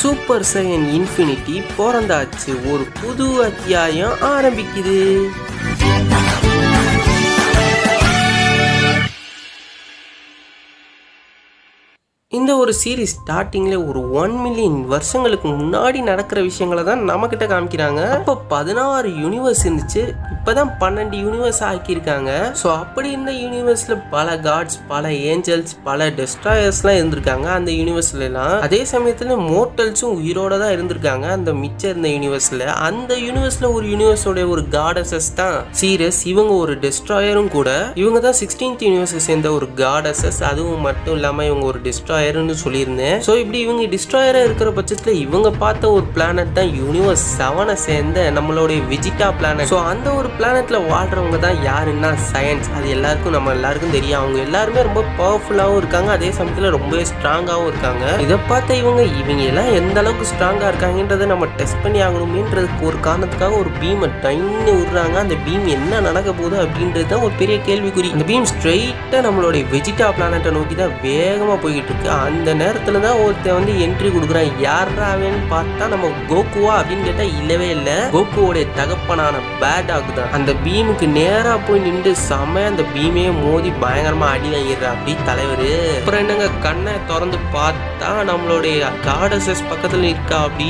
Super சையன் infinity பிறந்தாச்சு. ஒரு புது அத்தியாயம் ஆரம்பிக்குது. இந்த ஒரு சீரீஸ் ஸ்டார்டிங்கில் ஒரு ஒன் மில்லியன் வருஷங்களுக்கு முன்னாடி நடக்கிற விஷயங்களை தான் நம்மக்கிட்ட காமிக்கிறாங்க. அப்போ பதினாறு யூனிவர்ஸ் இருந்துச்சு. இப்போ தான் பன்னெண்டு யூனிவர்ஸ் ஆக்கியிருக்காங்க. ஸோ அப்படி இருந்த யூனிவர்ஸில் பல காட்ஸ் பல ஏஞ்சல்ஸ் பல டெஸ்ட்ராயர்ஸ்லாம் இருந்திருக்காங்க அந்த யூனிவர்ஸ்லாம் அதே சமயத்தில் மோட்டல்ஸும் உயிரோட தான் இருந்திருக்காங்க அந்த மிச்சம் இருந்த யூனிவர்ஸில் அந்த யூனிவர்ஸில் ஒரு யூனிவர்ஸோடைய ஒரு காடஸஸ் தான் சீரியஸ் இவங்க ஒரு டெஸ்ட்ராயரும் கூட. இவங்க தான் சிக்ஸ்டீன்த் யூனிவர்ஸை சேர்ந்த ஒரு காடஸஸ் அதுவும் மட்டும் இல்லாமல் இவங்க ஒரு டிஸ்ட்ராயர்னு சொல்லியிருந்தேன். ஸோ இப்படி இவங்க டிஸ்ட்ராயராக இருக்கிற பட்சத்தில் இவங்க பார்த்த ஒரு பிளானட் தான் யூனிவர்ஸ் செவனை சேர்ந்த நம்மளுடைய விஜிட்டா பிளானட் ஸோ அந்த ஒரு பிளானட்ல வாழ்றவங்க தான் யாருன்னா சயின்ஸ் அது எல்லாருக்கும் நம்ம எல்லாருக்கும் தெரியும். அவங்க எல்லாருமே ரொம்ப பவர்ஃபுல்லாகவும் இருக்காங்க. அதே சமயத்தில் ரொம்பவே ஸ்ட்ராங்காகவும் இருக்காங்க. இதை பார்த்த இவங்க இவங்க எல்லாம் எந்த அளவுக்கு ஸ்ட்ராங்காக இருக்காங்கன்றதை நம்ம டெஸ்ட் பண்ணி ஆகணுமேன்றதுக்கு ஒரு காரணத்துக்காக ஒரு பீமை டைன்னு விடுறாங்க. அந்த பீம் என்ன நடக்க போகுது அப்படின்றது தான் ஒரு பெரிய கேள்விக்குறி. அந்த பீம் ஸ்ட்ரெயிட்டாக நம்மளுடைய வெஜிடா பிளானட்டை நோக்கி தான் வேகமாக போய்கிட்டு இருக்கு. அந்த நேரத்தில் தான் ஒருத்தன் வந்து என்ட்ரி கொடுக்குறான். யாராவேன்னு பார்த்தா நம்ம கோகுவா அப்படின்னு கேட்டால் இல்லவே இல்லை. கோகுவோடைய தகப்பனான பேடாக் தான். அந்த பீமுக்கு நேராக போய் நின்று செம அந்த பீமே மோதி பயங்கரமாக அடி வாங்கிடுறா. அப்படி தலைவர். அப்புறம் என்னங்க கண்ணை திறந்து பார்த்தா நம்மளுடைய காடசஸ் பக்கத்தில் இருக்கா அப்படி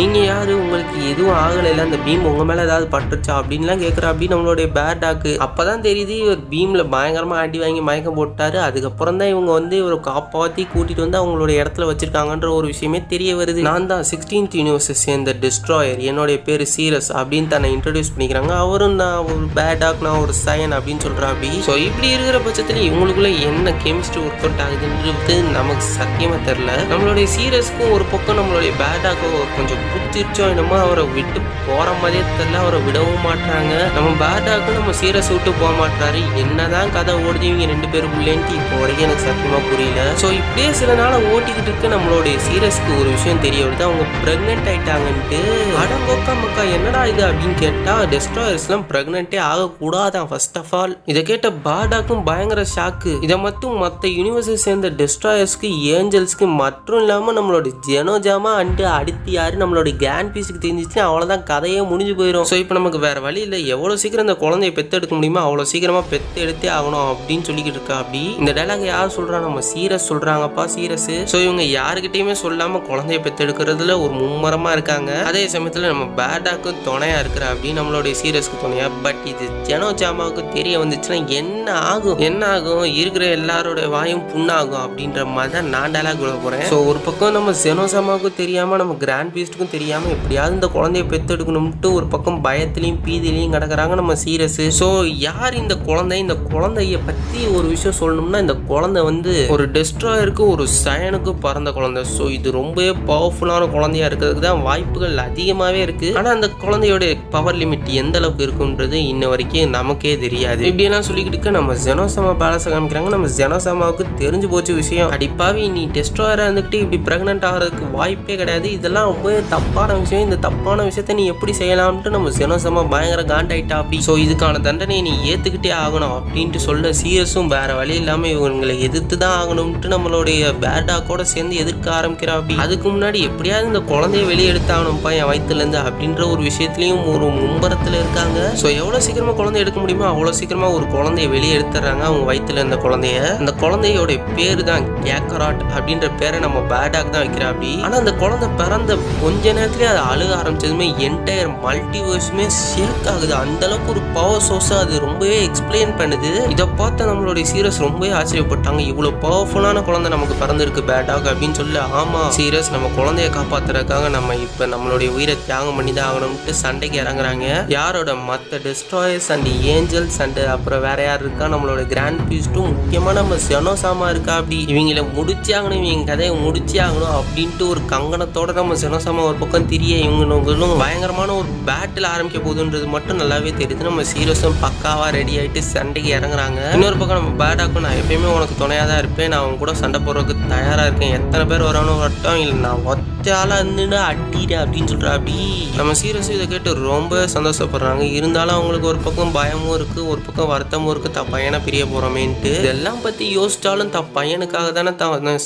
நீங்கள் யார்? உங்களுக்கு எதுவும் ஆகலை அந்த பீம் உங்கள் மேலே ஏதாவது பட்டுருச்சா? அப்படின்லாம் கேட்குறா அப்படி நம்மளுடைய பேடாக்கு அப்பதான் தெரியுது இவர் பீமில் பயங்கரமாக அடி வாங்கி மயக்கம் போட்டாரு. அதுக்கப்புறம் தான் இவங்க வந்து இவரை காப்பாற்றி கூட்டிட்டு வந்து அவங்களோட இடத்துல வச்சிருக்காங்கன்ற ஒரு விஷயமே தெரிய வருது. நான் தான் சிக்ஸ்டீன்த் யூனிவர்ஸை சேர்ந்த டிஸ்ட்ராயர் என்னுடைய பேர் சீரஸ் அப்படின்னு தன்னை இன்ட்ரடியூஸ் பண்ணிக்கிறாங்க. அவரும் நான் ஒரு பேடாக் நான் ஒரு சயன் அப்படின்னு சொல்றா அப்படி. ஸோ இப்படி இருக்கிற பட்சத்தில் இவங்களுக்குள்ள என்ன கெமிஸ்ட்ரி ஒர்க் அவுட் ஆகுதுன்றது நமக்கு சத்தியமா தெரியல. நம்மளுடைய சீரஸ்க்கும் ஒரு பக்கம் நம்மளுடைய பேடாக்கும் கொஞ்சம் புத்திருச்சோ என்னமோ அவரை விட்டு போற மாதிரியே தெரியல அவரை விடவும் மாட்டாங்க நம்ம பேடாக்கும் நம்ம சீரியஸ் விட்டு போக மாட்டாரு என்னதான் கதை ஓடுது இவங்க ரெண்டு பேரும் உள்ளேன்ட்டு இப்போ வரைக்கும் எனக்கு சத்தியமா புரியல. ஸோ இப்படியே சில நாள் ஓட்டிக்கிட்டு இருக்கு நம்மளுடைய சீரஸ்க்கு ஒரு விஷயம் தெரிய வருது. அவங்க பிரெக்னென்ட் ஆயிட்டாங்கன்ட்டு. அடங்கோக்கா மக்கா என்னடா இது அப்படின்னு கேட்டா டெஸ்ட்ராயர்ஸ்லாம் பிரெக்னென்ட்டே ஆகக்கூடாதான் ஃபர்ஸ்ட் ஆஃப் ஆல் இதை கேட்ட பாடாக்கும் பயங்கர ஷாக்கு இதை மட்டும் மற்ற யூனிவர்ஸை சேர்ந்த டெஸ்ட்ராயர்ஸ்க்கு ஏஞ்சல்ஸ்க்கு மற்றும் இல்லாமல் நம்மளோட ஜெனோஜாமா அண்டு அடுத்து யாரு நம்மளோட கேன் பீஸுக்கு தெரிஞ்சிச்சுன்னா அவ்வளோதான் கதையே முடிஞ்சு போயிடும் ஸோ இப்போ நமக்கு வேறு வழி இல்லை. எவ்வளோ சீக்கிரம் இந்த குழந்தைய பெத்தெடுக்க முடியுமோ அவ்வளோ சீக்கிரமாக பெற்று எடுத்தே ஆகணும் அப்படின்னு சொல்லிக்கிட்டு இருக்கா அப்படி. இந்த டைலாக் யார் சொல்கிறா நம்ம சீரியஸ் சொல்கிறாங்கப்பா சீரஸ். ஸோ இவங்க யாருக்கிட்டையுமே சொல்லாமல் குழந்தைய பெத்தெடுக்கிறதுல ஒரு மும்மரமாக இருக்காங்க. அதே சமயத்தில் நம்ம பேடாக்கும் துணையாக இருக்கிற அப்படின்னு நம்மளுடைய சீரஸ்க்கு துணையா. பட் இது ஜெனோஜாமாவுக்கு தெரிய வந்துச்சுன்னா என்ன ஆகும்? என்ன ஆகும்? இருக்கிற எல்லாரோட வாயும் புண்ணாகும் அப்படின்ற மாதிரி தான் நான் டைலாக் விட போகிறேன் ஸோ ஒரு பக்கம் நம்ம ஜெனோ ஜாமாவுக்கும் தெரியாமல் நம்ம கிராண்ட் பீஸ்ட்டுக்கும் தெரியாமல் எப்படியாவது இந்த குழந்தைய பெற்றெடுக்கணும்ட்டு ஒரு பக்கம் பயத்துலேயும் பீதிலையும் கிடக்குறாங்க நம்ம சீரியஸு ஸோ யார் இந்த குழந்தை? இந்த குழந்தைய பற்றி ஒரு விஷயம் சொல்லணும்னா இந்த குழந்தை வந்து ஒரு டெஸ்ட்ராயருக்கு ஒரு சயனுக்கு பிறந்த குழந்தை. ஸோ இது ரொம்பவே பவர்ஃபுல்லான குழந்தையா இருக்கிறதுக்கு தான் வாய்ப்புகள் அதிகமாகவே இருக்குது ஆனால் அந்த குழந்தையோட பவர் லிமிட் எந்த அளவுக்கு இருக்குன்றது இன்ன வரைக்கும் நமக்கே தெரியாது. இப்படியெல்லாம் சொல்லிக்கிட்டு இருக்க நம்ம ஜெனோசமா பேலஸை காமிக்கிறாங்க. நம்ம ஜெனோசமாவுக்கு தெரிஞ்சு போச்சு விஷயம். அடிப்பாவி நீ டெஸ்ட்ராயராக இருந்துக்கிட்டு இப்படி ப்ரெக்னென்ட் ஆகிறதுக்கு வாய்ப்பே கிடையாது. இதெல்லாம் ரொம்பவே தப்பான விஷயம் இந்த தப்பான விஷயத்த நீ எப்படி செய்யலாம்ட்டு நம்ம ஜெனோசமா பயங்கர காண்டாயிட்டா அப்படி. ஸோ இதுக்கான தண்டனையை நீ ஏற்றுக்கிட்டே ஆகணும் அப்படின்ட்டு சொல்ல சீரியஸும் வேற வழி இல்லாமல் இவங்களை எதிர்த்து தான் ஆகணும்ட்டு நம்மளுடைய பேடாக்கோட சேர்ந்து எதிர்க்க ஆரம்பிக்கிறா அப்படி. அதுக்கு முன்னாடி எப்படியாவது இந்த குழந்தைய வெளியே எடுத்தாகணும்ப்பா என் வயிற்றுலேருந்து அப்படின்ற ஒரு விஷயத்துலையும் ஒரு மும்பரத்தில் இருக்காங்க. ஸோ எவ்வளோ சீக்கிரமாக குழந்தை எடுக்க முடியுமோ அவ்வளோ சீக்கிரமாக ஒரு குழந்தைய வெளியே எடுத்துறாங்க அவங்க வயிற்றுல இருந்த குழந்தைய. அந்த குழந்தையோட பேர் தான் கேக்கராட் அப்படின்ற பேரை நம்ம பேடாக் தான் வைக்கிறா அப்படி. ஆனால் அந்த குழந்தை பிறந்த கொஞ்ச நேரத்துலேயே அது அழுக ஆரம்பிச்சதுமே என்டையர் மல்டிவர்ஸுமே ஷேக் ஆகுது. அந்த அளவுக்கு ஒரு பவர் சோர்ஸாக அது ரொம்பவே எக்ஸ்பிளைன் பண்ணுது. இதை பார்த்து நம்மளுடைய சீரியஸ் ரொம்பவே ஆச்சரியப்பட்டாங்க. இவ்வளோ பவர்ஃபுல்லான குழந்தை நமக்கு பிறந்திருக்கு பேடாக் அப்படின்னு சொல்லி ஆமாம் சீரியஸ் நம்ம குழந்தைய காப்பாத்துறதுக்காக நம்ம இப்போ நம்மளுடைய உயிரை தியாகம் பண்ணி தான் ஆகணும்ட்டு சண்டைக்கு இறங்குறாங்க. யாரோட மற்ற டிஸ்ட்ராயர்ஸ் அண்ட் ஏஞ்சல்ஸ் அண்ட் அப்புறம் வேற யார் இருக்கா? நம்மளோட கிராண்ட் பீஸ்ட்டும் முக்கியமாக நம்ம செனோசாமா இருக்கா அப்படி? இவங்கள முடிச்சே ஆகணும் இவங்க கதையை முடிச்சாகணும் அப்படின்ட்டு ஒரு கங்கணத்தோட நம்ம செனோசாமா ஒரு பக்கம் தெரிய இவங்களும் பயங்கரமான ஒரு பேட்டில் ஆரம்பிக்க போகுதுன்றது மட்டும் நல்லாவே தெரியுது. நம்ம சீரியஸும் பக்காவாக ரெடி ஆகிட்டு சண்டைக்கு இறங்குறாங்க. இன்னொரு பக்கம் நம்ம பேடாக்கும் நான் எப்பயுமே உனக்கு துணையாக தான் இருப்பேன். நான் அவங்க கூட சண்டை போடுறதுக்கு தயாராக இருக்கேன். எத்தனை பேர் வரானோ வரட்டும் இல்லை நான் ஒத்தால இருந்துட்டு அடிடா அப்படின்னு சொல்கிறா அப்படி நம்ம சீரியஸ் இதை கேட்டு ரொம்ப சந்தோஷப்படுறாங்க. இருந்தாலும் அவங்களுக்கு ஒரு பக்கம் பயமும் இருக்குது ஒரு பக்கம் வருத்தமும் இருக்குது தான் பையனை பிரிய போகிறோமேன்ட்டு இதெல்லாம் பற்றி யோசிச்சாலும் தான் பையனுக்காக தானே தான்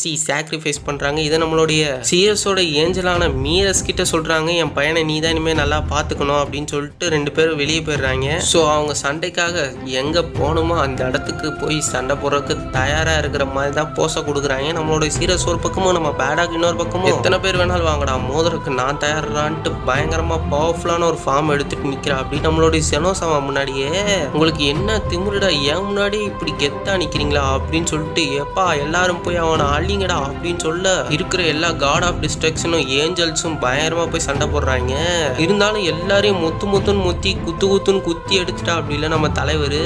சி சாக்ரிஃபைஸ் பண்ணுறாங்க இதை நம்மளுடைய சீரியஸோட ஏஞ்சலான மீரஸ் கிட்ட சொல்கிறாங்க என் பையனை நீ தான் இனிமேல் நல்லா பார்த்துக்கணும் அப்படின்னு சொல்லிட்டு ரெண்டு பேரும் வெளியே போயிடுறாங்க. ஸோ அவங்க சண்டைக்காக எங்கே போகணுமோ அந்த இடத்துக்கு போய் சண்டை போடுறதுக்கு தயாராக இருக்கிற மாதிரி தான் போச கொடுக்குறாங்க. நம்மளோட சீரியஸ் ஒரு பக்கமும் நம்ம பேடாக் இன்னொரு பக்கம் எத்தனை பேர் வேணாலும் வாங்கடா. மோதிரக்கு நான் தயாரான்ட்டு பயங்கரமா பவர்ஃபுல்லான ஒரு ஃபார்ம் எடுத்துட்டு நிக்கிறா. அப்படி நம்மளுடைய செனோசாமா முன்னாடியே உங்களுக்கு என்ன திமுருடா? ஏன் முன்னாடி இப்படி கெத்தா நிக்கிறீங்களா? அப்படின்னு சொல்லிட்டு எப்பா எல்லாரும் போய் அவனை அழிங்கடா அப்படின்னு சொல்ல இருக்கிற எல்லா காட் ஆஃப் டிஸ்ட்ரக்ஷனும் ஏஞ்சல்ஸும் பயங்கரமா போய் சண்டை போடுறாங்க. இருந்தாலும் எல்லாரையும் முத்து முத்துன்னு முத்தி குத்து குத்துன்னு குத்தி எடுத்துட்டா அப்படி இல்லை நம்ம தலைவர்.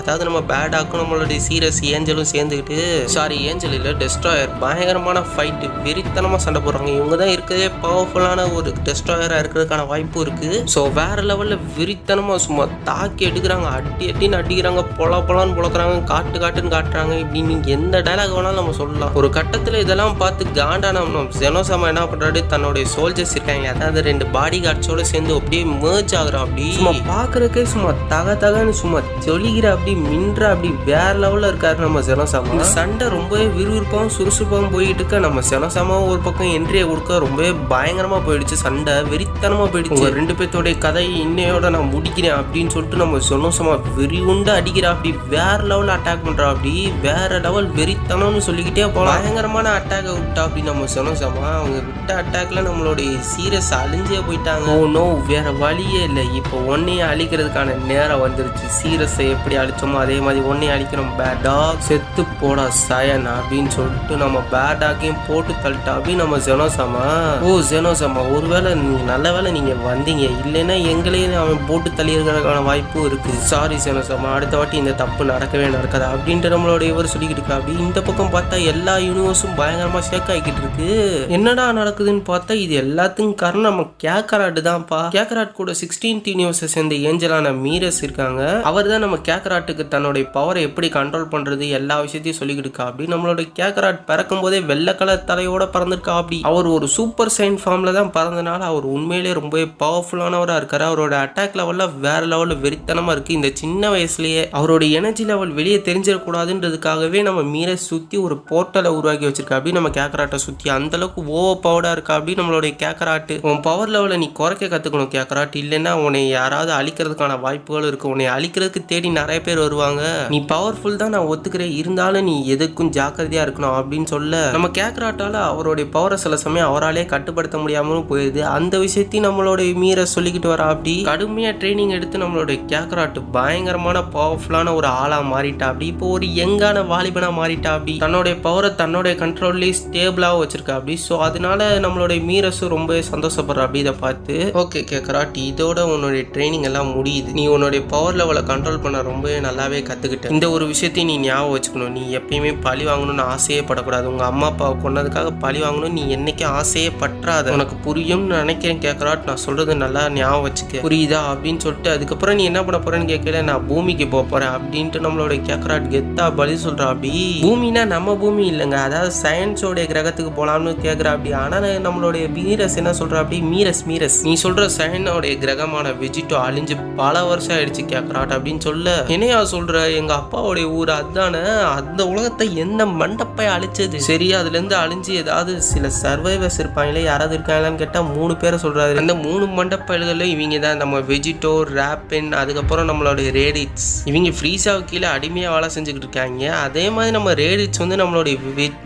அதாவது நம்ம பேடாக்கும் நம்மளுடைய சீரியஸ் ஏஞ்சலும் சேர்ந்துக்கிட்டு சாரி ஏஞ்சல் இல்லை டெஸ்ட்ராயர் பயங்கரமான ஃபைட்டு வெறித்தனமாக சண்டை போடுறாங்க இவங்க தான் இருக்கிறதே பவர்ஃபுல்லான ஒரு டெஸ்ட்ராயராக இருக்கிறதுக்கான வாய்ப்பு இருக்கு. ஸோ வேற லெவலில் விரித்தனமாக சும்மா தாக்கி எடுக்கிறாங்க. அடி அடின்னு அடிக்கிறாங்க. பொல பொலான்னு புழக்கிறாங்க காட்டு காட்டுன்னு காட்டுறாங்க. இப்படின்னு எந்த டைலாக் வேணாலும் நம்ம சொல்லலாம். ஒரு கட்டத்தில் இதெல்லாம் பார்த்து காண்டான ஜெனோசாமா என்ன பண்ணுறாரு தன்னுடைய சோல்ஜர்ஸ் இருக்காங்க. அதாவது ரெண்டு பாடி கார்ட்ஸோட சேர்ந்து அப்படியே மேர்ஜ் ஆகுறோம் அப்படி சும்மா பார்க்குறக்கே சும்மா தக தகன்னு சும்மா தெளிகிற அப்படி மின்ற அப்படி வேற லெவலில் இருக்காரு நம்ம ஜெனோசாமா. இந்த சண்டை ரொம்பவே விறுவிறுப்பாகவும் சுறுசுறுப்பாகவும் போயிட்டு இருக்க. நம்ம ஜெனோசாமாவும் ஒரு பக்கம் என்ட்ரியை கொடுக்க ரொம்பவே பயங்கரமா போயிடுச்சு சண்டை வெறித்தனமா போயிடுச்சு. ரெண்டு பேர்த்தோடைய கதை இன்னையோட நான் முடிக்கிறேன் அப்படின்னு சொல்லிட்டு நம்ம ஜெனோசாமா வெறி உண்டு அடிக்கிறா அப்படி வேற லெவலில் அட்டாக் பண்றா அப்படி வேற லெவல் வெறித்தனம்னு சொல்லிக்கிட்டே போகலாம் பயங்கரமான அட்டாக்கை விட்டா அப்படி நம்ம சொன்னோம் அவங்க விட்ட அட்டாக்ல நம்மளுடைய சீரியஸ் அழிஞ்சே போயிட்டாங்க. ஓ நோ வேற வழியே இல்லை. இப்போ ஒன்னையும் அழிக்கிறதுக்கான நேரம் வந்துருச்சு. சீரியஸை எப்படி அழிச்சோமோ அதே மாதிரி ஒன்னையும் அழிக்கிறோம். பேடாக் செத்து போடா சயன் அப்படின்னு சொல்லிட்டு நம்ம பேடாக்கையும் போட்டு தள்ளிட்டா அப்படி நம்ம ஜெனோசாமா ஓ ஜெனோசாமா ஒருவேளை நீங்க நல்ல வேளை நீங்க வந்தீங்க. இல்லைன்னா எங்களையும் அவன் போட்டு தள்ளியிருக்கிறதுக்கான வாய்ப்பும் இருக்கு. சாரி ஜெனோசாமா அடுத்த வாட்டி இந்த தப்பு நடக்கவே நடக்காது. அப்படின்ட்டு நம்மளோட இவர் சொல்லிக்கிட்டு இருக்கா. அப்படி இந்த பக்கம் பார்த்தா எல்லா யூனிவர்ஸும் பயங்கரமா ஷேக் ஆகிக்கிட்டு இருக்கு. என்னடா நடக்குதுன்னு பார்த்தா இது எல்லாத்துக்கும் காரணம் நம்ம கேக்கராட் தான்ப்பா. கேக்கராட் கூட சிக்ஸ்டீன்த் யூனிவர்ஸை சேர்ந்த ஏஞ்சலான மீரஸ் இருக்காங்க. அவர் தான் நம்ம கேக்கராட்டுக்கு தன்னுடைய பவரை எப்படி கண்ட்ரோல் பண்றது எல்லா விஷயத்தையும் சொல்லிக்கிட்டு இருக்கா. அப்படி நம்மளோட கேக்கராட் பிறக்கும் போதே வெள்ளை கலர் தலையோட பறந்துருக்கா. அப்படி. அவர் ஒரு சூப்பர் சைன் ஃபார்ம்ல தான் பறந்தனால அவர் உண்மையிலேயே ரொம்பவே பவர்ஃபுல்லானவராக இருக்காரு. அவரோட அட்டாக் லெவலில் வேற லெவலில் வெறித்தனமாக இருக்கு. இந்த சின்ன வயசுலயே அவரோட எனர்ஜி லெவல் வெளியே தெரிஞ்சிடக்கூடாதுன்றதுக்காகவே நம்ம மீரை சுற்றி ஒரு போர்ட்டலை உருவாக்கி வச்சிருக்கா. அப்படி நம்ம கேக்கராட்டை சுற்றி அந்த அளவுக்கு ஓவர் பவர்டா இருக்கா அப்படின்னு நம்மளுடைய கேக்கராட்டு உன் பவர் லெவலை நீ குறைக்க கற்றுக்கணும் கேக்கராட் இல்லைன்னா உன்னை யாராவது அழிக்கிறதுக்கான வாய்ப்புகள் இருக்கு. உன்னை அழிக்கிறதுக்கு தேடி நிறைய பேர் வருவாங்க. நீ பவர்ஃபுல் தான் நான் ஒத்துக்கிறேன். இருந்தாலும் நீ எதுக்கும் ஜாக்கிரதையா இருக்கணும் அப்படின்னு சொல்ல நம்ம கேக்கராட்டால அவருடைய பவர் சில சமயம் அவராலே கட்டுப்படுத்த முடியாமலும் போயிடுது அந்த விஷயத்தையும் நம்மளுடைய மீற சொல்லிக்கிட்டு வரா அப்படி கடுமையாக ட்ரைனிங் எடுத்து நம்மளுடைய கேக்கராட்டு பயங்கரமான பவர்ஃபுல்லான ஒரு ஆளாக மாறிட்டா அப்படி இப்போ ஒரு யங்கான வாலிபனாக மாறிட்டா அப்படி தன்னுடைய பவரை தன்னுடைய கண்ட்ரோல்லே ஸ்டேபிளாக வச்சிருக்கா அப்படி ஸோ அதனால நம்மளுடைய மீரஸும் ரொம்பவே சந்தோஷப்படுறா அப்படி இதை பார்த்து. ஓகே கேக்கராட் இதோட உன்னுடைய ட்ரைனிங் எல்லாம் முடியுது. நீ உன்னுடைய பவர் லெவலை கண்ட்ரோல் பண்ண ரொம்பவே நல்லாவே கற்றுக்கிட்ட இந்த ஒரு விஷயத்தையும் நீ ஞாபகம் வச்சுக்கணும். நீ எப்பயுமே பழி வாங்கணும்னு ஆசையே படக்கூடாது. உங்கள் அம்மா அப்பாவை கொண்டதுக்காக பழி வாங்கணும் நீ நீ என்னைக்கும் ஆசையே பற்றாத. உனக்கு புரியும்னு நினைக்கிறேன் கேட்கறாட் நான் சொல்றது நல்லா ஞாபகம் வச்சுக்க. புரியுதா அப்படின்னு சொல்லிட்டு அதுக்கப்புறம் நீ என்ன பண்ண போறேன்னு கேட்கல நான் பூமிக்கு போக போறேன் அப்படின்ட்டு நம்மளோட கேட்கறாட் கெத்தா பலி சொல்றா அப்படி. பூமினா நம்ம பூமி இல்லைங்க. அதாவது சயின்ஸோடைய கிரகத்துக்கு போலாம்னு கேட்குறா அப்படி. ஆனால் நம்மளுடைய மீரஸ் என்ன சொல்றா அப்படி? Mirage Mirage. நீ சொல்ற சயனோடைய கிரகமான வெஜிட்டோ அழிஞ்சு பல வருஷம் ஆயிடுச்சு கேட்கறாட் அப்படின்னு சொல்ல. என்னையா சொல்ற? எங்க அப்பாவுடைய ஊர் அதானே? அந்த உலகத்தை எந்த மண்டப்பை அழிச்சது? சரி அதுல இருந்து அழிஞ்சு ஏதாவது சில சர்வைவர்ஸ் இருப்பாங்களே யாராவது இருக்காங்களான்னு கேட்டால் மூணு பேரை சொல்கிறாரு அந்த மூணு மண்டப்பல்கள் இவங்க தான். நம்ம வெஜிடோ ரேப்பின் அதுக்கப்புறம் நம்மளுடைய ரேடிட்ஸ். இவங்க ஃப்ரீஸாவுக்கு கீழே அடிமையாக வேலை செஞ்சுக்கிட்டு இருக்காங்க. அதே மாதிரி நம்ம ரேடிட்ஸ் வந்து நம்மளுடைய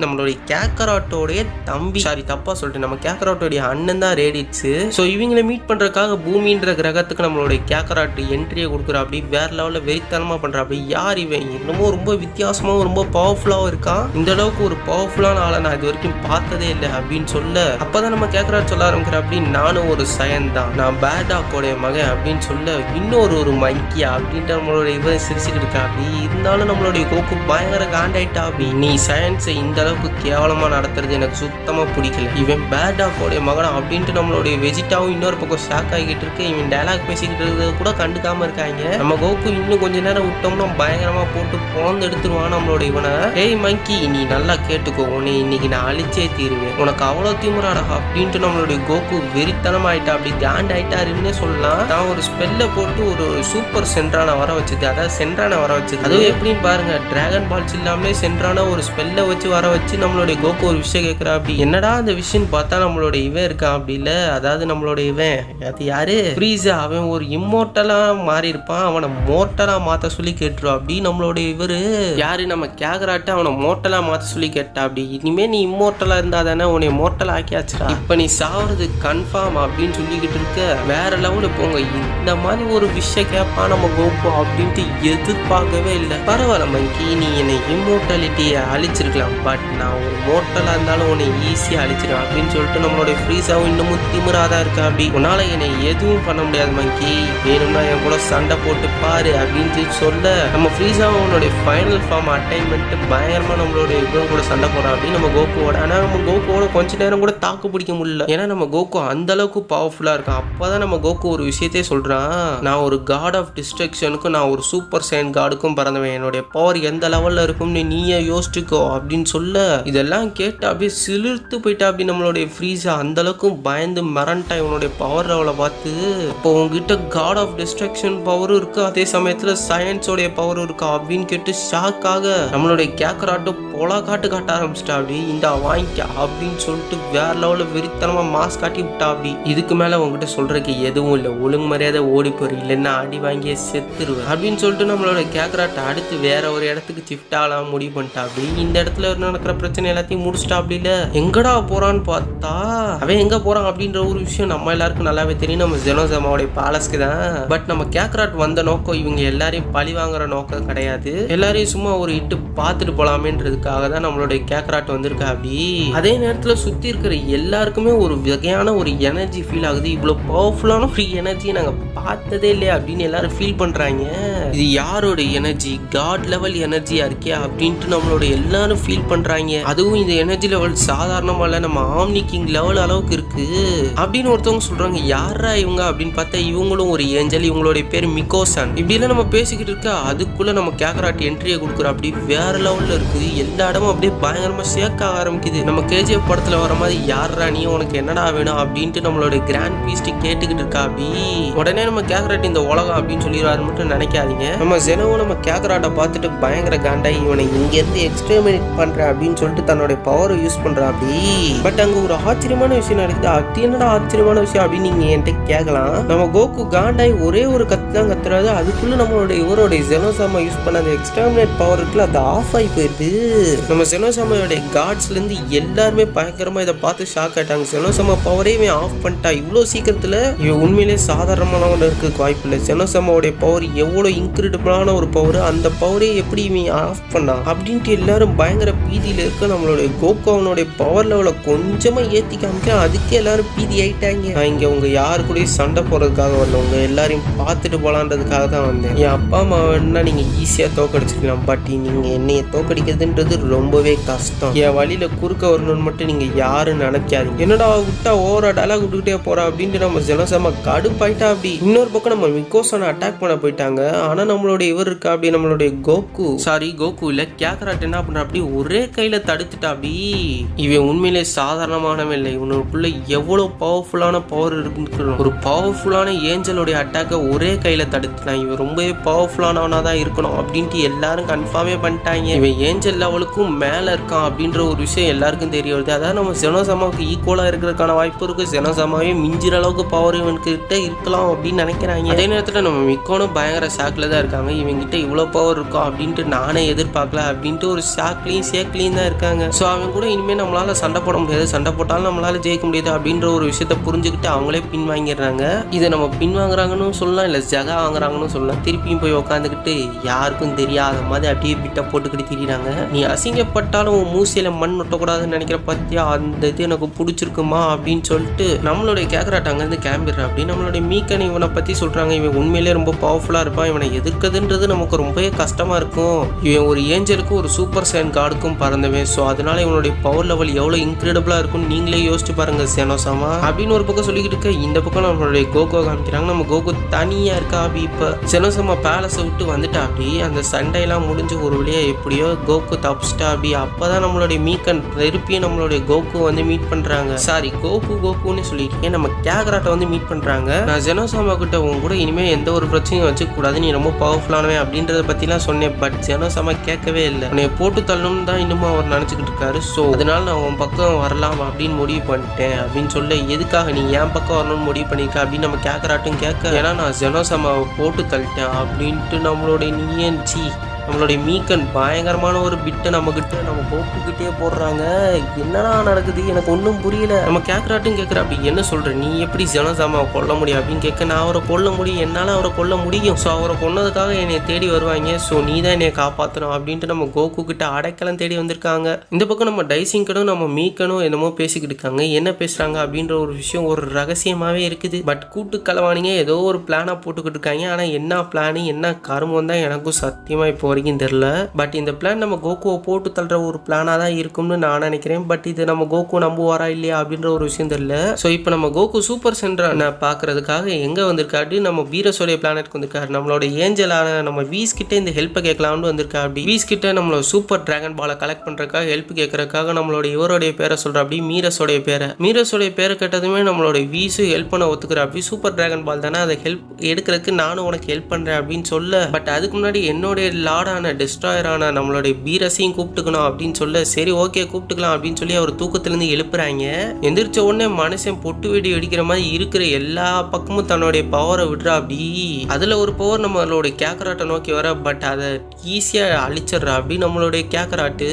நம்மளுடைய கேக்கராட்டோடைய தம்பி. சாரி தப்பாக சொல்லிட்டு நம்ம கேக்கராட்டோடைய அண்ணன் தான் ரேடிட்ஸ். ஸோ இவங்களை மீட் பண்ணுறக்காக பூமின்ற கிரகத்துக்கு நம்மளுடைய கேக்கராட்டு என்ட்ரியை கொடுக்குற. அப்படி வேற லெவலில் வெறித்தனமாக பண்ணுற அப்படி யார் இவன்? என்னமோ ரொம்ப வித்தியாசமாகவும் ரொம்ப பவர்ஃபுல்லாகவும் இருக்கான். இந்த அளவுக்கு ஒரு பவர்ஃபுல்லான ஆளை நான் இது வரைக்கும் பார்த்ததே இல்லை. அப்படின்னு சொல்ல அப்பதான் நம்ம கேக்கராட் சொல்ல ஆரம்பிக்கிற அப்படின்னு நானும் ஒரு சயன் தான் நான் பேடாக்கோடைய மகன் அப்படின்னு சொல்ல இன்னொரு ஒரு மைக்கியா அப்படின்ட்டு நம்மளோட இவன் சிரிச்சுக்கிட்டு இருக்கா அப்படி இருந்தாலும் நம்மளுடைய கோக்கு பயங்கர காண்டாயிட்டா அப்படி. நீ சயன்ஸை இந்த அளவுக்கு கேவலமா நடத்துறது எனக்கு சுத்தமா பிடிக்கல. இவன் பேடாக்கோடைய மகனா அப்படின்ட்டு நம்மளுடைய வெஜிட்டாவும் இன்னொரு பக்கம் ஷாக் ஆகிட்டு இருக்கு. இவன் டயலாக் பேசிக்கிட்டு இருக்கிறது கூட கண்டுக்காம இருக்காங்க. நம்ம கோக்கு இன்னும் கொஞ்ச நேரம் விட்டோம்னா பயங்கரமா போட்டு பிறந்து எடுத்துருவான் நம்மளோட இவனை. ஏய் மங்கி நீ நல்லா கேட்டுக்கோ. உன்னை இன்னைக்கு நான் அழிச்சே தீருவேன். உனக்கு அவ்வளோ திமுறாடா அப்படின்ட்டு நம்மளுடைய கோகு வெறித்தனம் ஆயிட்டா அப்படி கிராண்ட் ஆயிட்டாருன்னே சொல்லலாம். தான் ஒரு ஸ்பெல்ல போட்டு ஒரு சூப்பர் சென்ட்ரான வர வச்சது அதாவது சென்ட்ரான வர வச்சது அதுவும் எப்படின்னு பாருங்க டிராகன் பால்ஸ் இல்லாமலே சென்ட்ரான ஒரு ஸ்பெல்ல வச்சு வர வச்சு நம்மளுடைய கோகு ஒரு விஷயம் கேட்குறா அப்படி என்னடா அந்த விஷயம் பார்த்தா நம்மளோட இவன் இருக்கான். அப்படி இல்லை. அதாவது நம்மளோட இவன். அது யாரு? ஃப்ரீஸா. அவன் ஒரு இம்மோர்ட்டலா மாறி இருப்பான் அவனை மோர்ட்டலா மாத்த சொல்லி கேட்டுருவா அப்படி நம்மளோட இவரு. யாரு? நம்ம கேக்குறாட்டு அவனை மோர்ட்டலா மாத்த சொல்லி கேட்டா. அப்படி இனிமே நீ இம்மோட்டலாக இருந்தா தானே உன்னை மோட்டல் ஆக்கியாச்சுடா. இப்போ நீ சாவறது கன்ஃபார்ம் அப்படின்னு சொல்லிக்கிட்டு இருக்க. வேற லெவலு போங்க இந்த மாதிரி ஒரு விஷயம் கேட்பா நம்ம கோபோ அப்படின்ட்டு எதிர்பார்க்கவே இல்லை. பரவாயில்ல மங்கி நீ என்னை இம்மோட்டாலிட்டியை அழிச்சிருக்கலாம். பட் நான் ஒரு மோட்டலாக இருந்தாலும் உன்னை ஈஸியாக அழிச்சிடும் அப்படின்னு சொல்லிட்டு நம்மளுடைய ஃப்ரீஸாவும் இன்னமும் திமிராக தான் இருக்கா அப்படி. உன்னால் என்னை எதுவும் பண்ண முடியாது மங்கி வேணும்னா என் கூட சண்டை போட்டு பாரு அப்படின்னு சொல்ல. நம்ம ஃப்ரீஸாவும் உன்னுடைய ஃபைனல் ஃபார்ம் அட்டைன்மெண்ட் பயங்கரமாக நம்மளுடைய இவன் கூட சண்டை போடுறான் அப்படின்னு நம்ம கோகுவோட ஆனால் நம்ம கோகுவோட கொஞ்ச நேரம் கூட தாக்கு பிடிக்க முடியல. ஏன்னா நம்ம கோகு அந்த அளவுக்கு பவர்ஃபுல்லா இருக்கான். அப்பதான் நம்ம கோகு ஒரு விஷயத்தையே சொல்றான். நான் ஒரு காட் ஆஃப் டிஸ்ட்ரக்ஷனுக்கும் நான் ஒரு சூப்பர் சைன் காடுக்கும் பிறந்தவன். என்னுடைய பவர் எந்த லெவல்ல இருக்கும்னு நீயே யோசிச்சுக்கோ அப்படின்னு சொல்ல இதெல்லாம் கேட்டு அப்படியே சிலிர்த்து போயிட்டா அப்படி நம்மளுடைய ஃப்ரீஸா அந்த அளவுக்கு பயந்து மிரண்டா இவனுடைய பவர் லெவலை பார்த்து இப்போ உங்ககிட்ட காட் ஆஃப் டிஸ்ட்ரக்ஷன் பவரும் இருக்கு. அதே சமயத்துல சயின்ஸோடைய பவரும் இருக்கா? அப்படின்னு கேட்டு ஷாக்காக நம்மளுடைய கேக்கராட்டும் பொலா காட்டு காட்ட ஆரம்பிச்சிட்டா அப்படி இந்த வாங்கிக்க அப்படின்னு அப்படின்னு சொல்லிட்டு வேற லெவலில் வெறித்தனமாக மாஸ் காட்டி விட்டா அப்படி இதுக்கு மேலே உங்ககிட்ட சொல்கிறதுக்கு எதுவும் இல்லை. ஒழுங்கு மரியாதை ஓடி போயிரு. இல்லைன்னா அடி வாங்கியே செத்துருவேன் அப்படின்னு சொல்லிட்டு நம்மளோட கேக்கராட்டை அடுத்து வேற ஒரு இடத்துக்கு ஷிஃப்ட் ஆகலாம் முடிவு பண்ணிட்டா அப்படி இந்த இடத்துல நடக்கிற பிரச்சனை எல்லாத்தையும் முடிச்சிட்டா அப்படி இல்லை? எங்கடா போறான்னு பார்த்தா? அவன் எங்க போறான் அப்படின்ற ஒரு விஷயம் நம்ம எல்லாருக்கும் நல்லாவே தெரியும். நம்ம ஜெனோசமாவுடைய பாலஸ்க்கு தான். பட் நம்ம கேக்கராட் வந்த நோக்கம் இவங்க எல்லாரையும் பழி வாங்குற நோக்கம் கிடையாது. எல்லாரையும் சும்மா ஒரு இட்டு பார்த்துட்டு போலாமேன்றதுக்காக தான் நம்மளுடைய கேக்ராட் வந்திருக்கா அப்படி அதே நேரத்தில் சுற்றி இருக்கிற எல்லாருக்குமே ஒரு வகையான ஒரு எனர்ஜி ஃபீல் ஆகுது. இவ்வளோ பவர்ஃபுல்லான ஒரு எனர்ஜியை நாங்கள் பார்த்ததே இல்லையா அப்படின்னு எல்லாரும் ஃபீல் பண்றாங்க. இது யாரோட எனர்ஜி காட் லெவல் எனர்ஜியாக இருக்கே அப்படின்ட்டு நம்மளோட எல்லாரும் ஃபீல் பண்றாங்க. அதுவும் இந்த எனர்ஜி லெவல் சாதாரணமா இல்லை நம்ம ஆம்னி கிங் லெவல் அளவுக்கு இருக்கு. அப்படின்னு ஒருத்தவங்க சொல்றாங்க யாரா இவங்க? அப்படின்னு பார்த்தா இவங்களும் ஒரு ஏஞ்சல் இவங்களுடைய பேர் மிகோசன் இப்படிலாம் நம்ம பேசிக்கிட்டு இருக்கா அதுக்குள்ள நம்ம கேக்கராட் என்ட்ரியை கொடுக்குறோம் அப்படி வேற லெவல்ல இருக்குது. எல்லா இடமும் அப்படியே பயங்கரமாக ஷேக் ஆக ஆரம்பிக்குது. நம்ம கேஜிஎஃப் படத்துல வர மாதிரி யாரா நீ உனக்கு என்னடா வேணும்? அப்படின்ட்டு நம்மளோட கிராண்ட் பீஸ்ட் கேட்டுக்கிட்டு இருக்கா அப்படி உடனே நம்ம கேக்கராட் இந்த உலகம் அப்படின்னு சொல்லிடுவாரு மட்டும் நினைக்காதீங்க. நம்ம ஜெனவும் நம்ம கேக்கராட்டை பார்த்துட்டு பயங்கர காண்டாய் இவனை இங்க இருந்து எக்ஸ்டெர்மினேட் பண்ற அப்படின்னு சொல்லிட்டு தன்னுடைய பவரை யூஸ் பண்றா அப்படி பட் அங்க ஒரு ஆச்சரியமான விஷயம் நடக்குது. அது என்னடா ஆச்சரியமான விஷயம் அப்படின்னு நீங்க என்கிட்ட கேட்கலாம் நம்ம கோகு காண்டாய் ஒரே ஒரு கத்து தான் கத்துறாரு. அதுக்குள்ள நம்மளுடைய இவருடைய ஜெனோசாமா யூஸ் பண்ண அந்த எக்ஸ்டர்மினேட் பவர் இருக்குல்ல அது ஆஃப் ஆகி போயிருது. நம்ம ஜெனோசாமாவுடைய காட்ஸ்ல இருந்து எல்லாருமே பயங்கரமாக இதை பார்த்து ஷாக் ஆயிட்டாங்க. ஜெனோசாமா பவரே இவன் ஆஃப் பண்ணிட்டா. இவ்வளோ சீக்கிரத்தில் இவன் உண்மையிலே சாதாரணமானவன் இருக்க வாய்ப்பு இல்லை. செனோசமாவுடைய பவர் எவ்வளோ இன்க்ரெடிபிளான ஒரு பவர் அந்த பவரே எப்படி இவன் ஆஃப் பண்ணா? அப்படின்ட்டு எல்லாரும் பயங்கர பீதியில் இருக்க நம்மளுடைய கோகோவனுடைய பவர் லெவலை கொஞ்சமாக ஏற்றி காமிக்க அதுக்கே எல்லாரும் பீதி ஆயிட்டாங்க. நான் இங்க யார் யாரு கூடயும் சண்டை போகிறதுக்காக வந்தவங்க எல்லாரையும் பார்த்துட்டு போகலான்றதுக்காக தான் வந்தேன். என் அப்பா அம்மா வேணா நீங்கள் ஈஸியாக தோக்கடிச்சிக்கலாம். பட் நீங்கள் என்னையை தோக்கடிக்கிறதுன்றது ரொம்பவே கஷ்டம். என் வழியில் குறுக்க வரணும்னு மட்டும் நீங்கள் யாரும் நினைக்காதீங்க. என்னடா விட்டா ஓவரா டயலாக் விட்டுக்கிட்டே போகிறா அப்படின்ட்டு நம்ம ஜனசமா கடுப்பாயிட்டா அப்படி. இன்னொரு பக்கம் நம்ம மிக்கோசனை அட்டாக் பண்ண போயிட்டாங்க. ஆனால் நம்மளுடைய இவர் இருக்கா அப்படி நம்மளுடைய கோகு சாரி கோகு இல்லை கேக்கராட் என்ன பண்ற? அப்படி ஒரே கையில் தடுத்துட்டா அப்படி? இவன் உண்மையிலே சாதாரணமானவன் இல்லை. இவனுக்குள்ள எவ்வளோ பவர்ஃபுல்லான பவர் இருக்குன்னு ஒரு பவர்ஃபுல்லான ஏஞ்சலோடைய அட்டாக்கை ஒரே கையில் தடுத்துட்டான். இவன் ரொம்பவே பவர்ஃபுல்லானவனாக தான் இருக்கணும் அப்படின்ட்டு எல்லாரும் கன்ஃபார்மே பண்ணிட்டாங்க. இவன் ஏஞ்சல் லெவலுக்கும் மேலே இருக்கான் அப்படின்ற ஒரு விஷயம் எல்லாருக்கும் தெரிய வருது. அதாவது நம்ம ஜெனோசமாவுக்கு ஈக்குவலாக இருக்கிறதுக்கான வாய்ப்பு இருக்குது ஜெனோசமாவே மிஞ்சிற அளவுக்கு பவர் இவன்கிட்ட இருக்கலாம் அப்படின்னு நினைக்கிறாங்க. அதே நேரத்தில் நம்ம மிக்கோனும் பயங்கர ஷாக்ல தான் இருக்காங்க. இவங்கிட்ட இவ்வளோ பவர் இருக்கும் அப்படின்ட்டு நானே எதிர்பார்க்கல அப்படின்ட்டு ஒரு ஷாக்லையும் சேர்க்க தான் இருக்காங்க. ஸோ அவங்க கூட இனிமேல் நம்மளால் சண்டை போட முடியாது. சண்டை போட்டாலும் நம்மளால் ஜெயிக்க முடியாது அப்படின்ற ஒரு விஷயத்த புரிஞ்சுக்கிட்டு அவங்களே பின் வாங்கிடுறாங்க. இதை நம்ம பின் வாங்குறாங்கன்னு சொல்லலாம் இல்லை ஜகா வாங்குறாங்கன்னு சொல்லலாம். திருப்பியும் போய் உட்காந்துக்கிட்டு யாருக்கும் தெரியாத மாதிரி அப்படியே பிட்டை போட்டுக்கிட்டு திரியிறாங்க. நீ அசிங்கப்பட்டாலும் உன் மூசியில மண் ஒட்டக்கூடாதுன்னு நினைக்கிற பற்றியா அந்த இது எனக்கு பிடிச்சிருக்குமா? அப்படின்னு சொல்லிட்டு நம்மளுடைய கேட்குறாட்ட அங்கேருந்து கிளம்பிடுறா அப்படி நம்மளுடைய மீக்கன் இவனை பற்றி சொல்கிறாங்க இவன் உண்மையிலேயே ரொம்ப பவர்ஃபுல்லாக இருப்பான். இவனை எதிர்க்கிறதுன்றது நமக்கு ரொம்பவே கஷ்டமாக இருக்கும். இவன் ஒரு ஏஞ்சலுக்கும் ஒரு சூப்பர் சைன் கார்டுக்கும் பறந்தவன் ஸோ அதனால இவனுடைய பவர் லெவல் எவ்வளோ இன்க்ரெடிபிளாக இருக்கும்னு நீங்களே யோசிச்சு பாருங்க சேனோசாமா அப்படின்னு ஒரு பக்கம் சொல்லிக்கிட்டு இருக்க இந்த பக்கம் நம்மளுடைய கோகோ காமிக்கிறாங்க. நம்ம கோகோ தனியாக இருக்கா அப்படி இப்போ? செனோசாமா பேலஸை விட்டு வந்துட்டா அப்படி அந்த சண்டையெல்லாம் முடிஞ்சு ஒரு வழியாக எப்படியோ கோகோ கோகு தப்ஸ்டா அப்போ தான் நம்மளுடைய மீக்கன் திருப்பியும் நம்மளுடைய கோகு வந்து மீட் பண்ணுறாங்க சாரி கோகு கோகுன்னு சொல்லியிருக்கேன் நம்ம கேகராட்டை வந்து மீட் பண்ணுறாங்க நான் ஜெனோசாமா கிட்ட உன் கூட இனிமேல் எந்த ஒரு பிரச்சனையும் வச்சுக்கூடாது நீ ரொம்ப பவர்ஃபுல்லானவன் அப்படின்றத பற்றிலாம் சொன்னேன். பட் ஜெனோசாமா கேட்கவே இல்லை. உன்னை போட்டு தள்ளணும்னு தான் இன்னமும் அவர் நினச்சிக்கிட்டு இருக்காரு. ஸோ அதனால நான் உன் பக்கம் வரலாம் அப்படின்னு முடிவு பண்ணிட்டேன் அப்படின்னு சொல்ல. எதுக்காக நீ என் பக்கம் வரணும்னு முடிவு பண்ணியிருக்க அப்படின்னு நம்ம கேட்கறாட்டும் கேட்க. ஏன்னா நான் ஜெனோசமாவை போட்டு தள்ளிட்டேன் அப்படின்ட்டு நம்மளுடைய நீயன்ச்சி நம்மளுடைய மீக்கன் பயங்கரமான ஒரு பிட்டை நம்மக்கிட்ட நம்ம போக்குக்கிட்டே போடுறாங்க. என்னடா நடக்குது? எனக்கு ஒன்றும் புரியல. நம்ம கேட்குறாட்டும் கேட்குற அப்படி என்ன சொல்கிற நீ எப்படி ஜனசாமாவை கொல்ல முடியும்? அப்படின்னு கேட்க நான் அவரை கொல்ல முடியும். என்னால் அவரை கொல்ல முடியும். ஸோ அவரை கொன்னதுக்காக என்னை தேடி வருவாங்க. ஸோ நீ தான் என்னை காப்பாற்றணும் அப்படின்ட்டு நம்ம கோகு கிட்ட அடைக்கலம் தேடி வந்திருக்காங்க. இந்த பக்கம் நம்ம டைசிங்கனும் நம்ம மீக்கனும் என்னமோ பேசிக்கிட்டு இருக்காங்க. என்ன பேசுகிறாங்க அப்படின்ற ஒரு விஷயம் ஒரு ரகசியமாகவே இருக்குது. பட் கூட்டு கலவானிங்க ஏதோ ஒரு பிளானாக போட்டுக்கிட்டு இருக்காங்க. ஆனால் என்ன பிளானு என்ன கருமம் தான் எனக்கும் சத்தியமாக இப்போ வரைக்கும் தெரில. பட் இந்த பிளான் நம்ம கோகுவை போட்டு தள்ளுற ஒரு பிளானாக தான் இருக்கும்னு நான் நினைக்கிறேன். பட் இது நம்ம கோகு நம்புவாரா இல்லையா அப்படின்ற ஒரு விஷயம் தெரில ஸோ இப்போ நம்ம கோகு சூப்பர் சென்டரை பார்க்கறதுக்காக எங்கே வந்திருக்காரு நம்ம வீரசோடைய பிளானட்க்கு வந்திருக்காரு. நம்மளோட ஏஞ்சலான நம்ம வீஸ் கிட்டே இந்த ஹெல்ப்பை கேட்கலாம்னு வந்திருக்கா அப்படி வீஸ் கிட்ட நம்மளோட சூப்பர் டிராகன் பாலை கலெக்ட் பண்ணுறக்காக ஹெல்ப் கேட்கறக்காக நம்மளோட இவருடைய பேரை சொல்கிற அப்படி மீரஸோடைய பேரை. மீரஸோடைய பேரை கேட்டதுமே நம்மளோட வீஸு ஹெல்ப் பண்ண ஒத்துக்கிற அப்படி சூப்பர் டிராகன் பால் தானே. அதை ஹெல்ப் எடுக்கிறதுக்கு நானும் உனக்கு ஹெல்ப் பண்ணுறேன் அப்படின்னு சொல்ல. பட் அதுக்கு முன்னாடி என்னுடைய காடான டெஸ்ட்ராயரான நம்மளுடைய பீரஸையும் கூப்பிட்டுக்கணும் அப்படின்னு சொல்ல சரி ஓகே கூப்பிட்டுக்கலாம் அப்படின்னு சொல்லி அவர் தூக்கத்துலேருந்து எழுப்புறாங்க. எந்திரிச்ச உடனே மனுஷன் பொட்டு வெடி வெடிக்கிற மாதிரி இருக்கிற எல்லா பக்கமும் தன்னுடைய பவரை விடுறா அப்படி. அதில் ஒரு பவர் நம்மளோட கேக்கராட்டை நோக்கி வர பட் அதை ஈஸியாக அழிச்சிடுறா அப்படி நம்மளுடைய கேக்கராட்டு.